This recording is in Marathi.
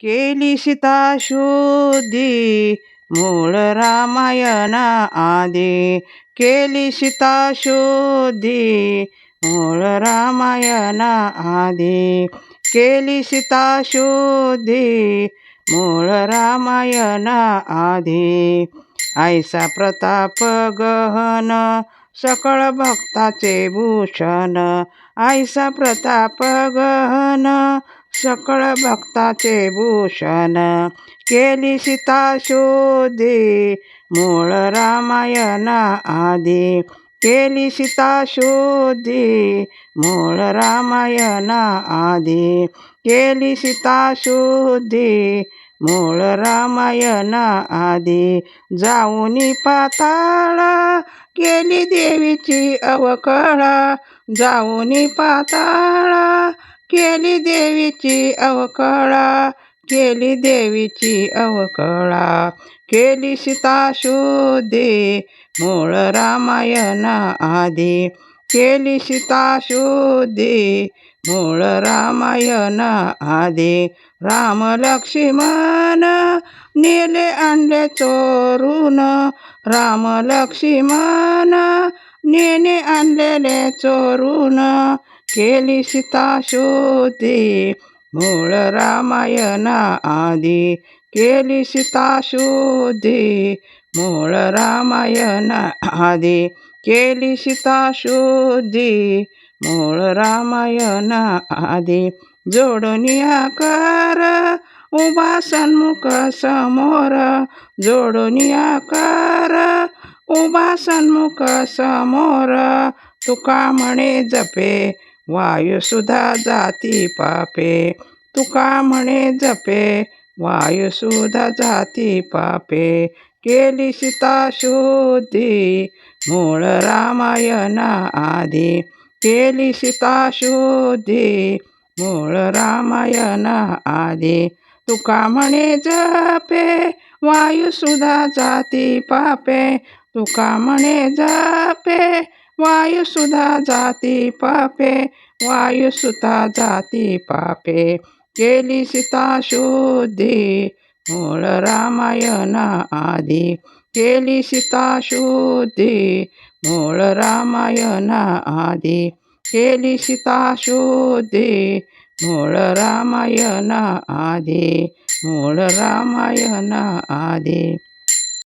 केली सीता शुद्धी मूळ रामायण आदी. केली सीता शुद्धी मूळ रामायण आदी. केली सीता शुद्धी मूळ रामायण आधी आईसा प्रताप गहन सकळ भक्ताचे भूषण. आईसा प्रताप गहन सकळ भक्ताचे भूषण केली सीता शोधी. मूळ रामायण आदी. केली सीता शोधी. मूळ रामायण आदी. केली सीता शोधी. मूळ रामायण आदी. जाऊनी पाताळा केली देवीची अवकळा. जाऊनी पाताळा केली देवीची अवकळा केली देवीची अवकळा. केली सीता शोधे मूळ रामायण आधी केली सीता शोधे मूळ रामायण आधी राम लक्ष्मण नेले आणले चोरून. राम लक्ष्मण नेने आणलेले चोरून. केली सीता शोधी मूळ रामायणा आदी। केली सीता शोधी मूळ रामायणा आदी। केली सीता शोधी मूळ रामायणा आदी। जोडणी आकार उभा सन्मुख समोर। जोडणी आकार उभा सन्मुख समोर। तुका म्हणे जपे। वायुसुधा जाती पापे. तुका म्हणे जपे. वायुसुधा जाती पापे. केली सीता शुद्धी. मूळ रामायणा आधी. केली सीता शुद्धी. मूळ रामायणा आधी. तुका म्हणे जपे. वायुसुधा जाती पापे. तुका म्हणे जपे. वायुसुधा जाती पापे वायुसुता जाती पापे. केली सीता शुद्धी मूळ रामायण आधी. केली सीता शुद्धी मूळ रामायण आधी. केली सीता शुद्धी मूळ रामायण आधी. मूळ रामायण आधी.